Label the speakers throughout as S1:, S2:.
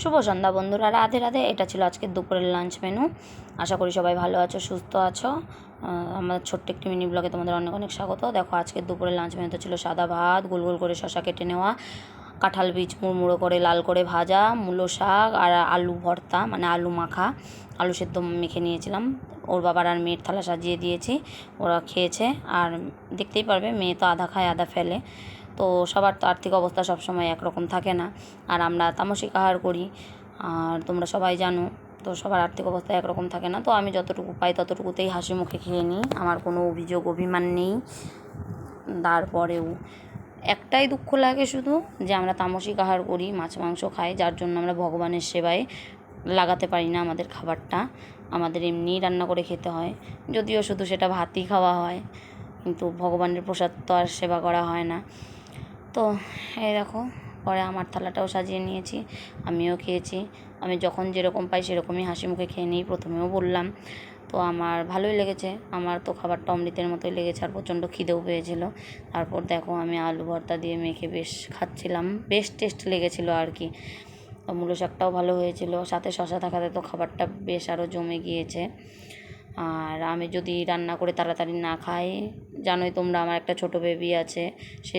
S1: শুভ সন্ধ্যা বন্ধুরা, রাধে রাধে। এটা ছিল আজকের দুপুরের লাঞ্চ মেনু আশা করি সবাই ভালো আছো, সুস্থ আছো। আমাদের ছোট্ট একটি মিনি ব্লগে তোমাদের অনেক অনেক স্বাগত। দেখো, আজকের দুপুরের লাঞ্চ মেনুতে ছিল সাদা ভাত, গোল গোল করে শশা কেটে নেওয়া, কাঁঠাল বীজ মুড়মুড়ো করে লাল করে ভাজা, মূলো শাক আর আলু ভর্তা মানে আলু মাখা। আলু সেদ্ধ মেখে নিয়েছিলাম। ওর বাবার আর মেয়ের থালা সাজিয়ে দিয়েছি, ওরা খেয়েছে। আর দেখতেই পারবে, মেয়ে তো আধা খায়, আধা ফেলে। তো সবার তো আর্থিক অবস্থা সবসময় একরকম থাকে না। আর আমরা তামসিক আহার করি, আর তোমরা সবাই জানো, তো সবার আর্থিক অবস্থা একরকম থাকে না। তো আমি যতটুকু পাই ততটুকুতেই হাসি মুখে খেয়ে নিই, আমার কোনো অভিযোগ, অভিমান নেই। তারপরেও একটাই দুঃখ লাগে শুধু যে আমরা তামসিক আহার করি, মাছ, মাংস খাই, যার জন্য আমরা ভগবানের সেবায় লাগাতে পারি না আমাদের খাবারটা। আমাদের এমনিই রান্না করে খেতে হয়, যদিও শুধু সেটা ভাতই খাওয়া হয়, কিন্তু ভগবানের প্রসাদ তো আর সেবা করা হয় না। তো এই দেখো, পরে আমার থালাটাও সাজিয়ে নিয়েছি, আমিও খেয়েছি। আমি যখন যেরকম পাই সেরকমই হাসি মুখে খেয়ে নিই, প্রথমেও বললাম। তো আমার ভালোই লেগেছে, আমার তো খাবারটা অমৃতের মতোই লেগেছে আর প্রচণ্ড খিদেও পেয়েছিল। তারপর দেখো আমি আলু ভর্তা দিয়ে মেখে বেশ খাচ্ছিলাম, বেশ টেস্ট লেগেছিলো আর কি। মূলো শাকটাও ভালো হয়েছিল, সাথে শশা থাকাতে তো খাবারটা বেশ আরও জমে গিয়েছে। আর আমি যদি রান্না করে তাড়াতাড়ি না খাই, জানোই তোমরা আমার একটা ছোট বেবি আছে, সে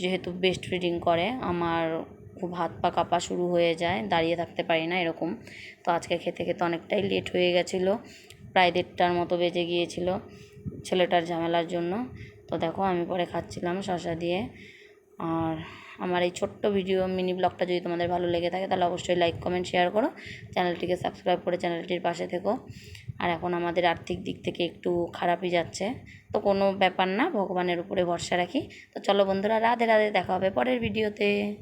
S1: যেহেতু বেস্ট ফিডিং করে, আমার খুব হাত পা কাঁপা শুরু হয়ে যায়, দাঁড়িয়ে থাকতে পারি না এরকম। তো আজকে খেতে খেতে অনেকটাই লেট হয়ে গেছিল, প্রায় দেড়টার মতো বেজে গিয়েছিল ছেলেটার ঝামেলার জন্য। তো দেখো আমি পরে খাচ্ছিলাম শশা দিয়ে। আর আমার এই ছোট্ট ভিডিও মিনি ব্লগটা যদি তোমাদের ভালো লেগে থাকে, তাহলে অবশ্যই লাইক কমেন্ট শেয়ার করো। চ্যানেলটিকে সাবস্ক্রাইব করে চ্যানেলটির পাশে থেকো। আর এখন আমাদের আর্থিক দিক থেকে একটু খারাপই যাচ্ছে। তো কোনো ব্যাপার না, ভগবানের উপরে ভরসা রাখি। তো চলো বন্ধুরা, রাধে রাধে, দেখা হবে পরের ভিডিওতে।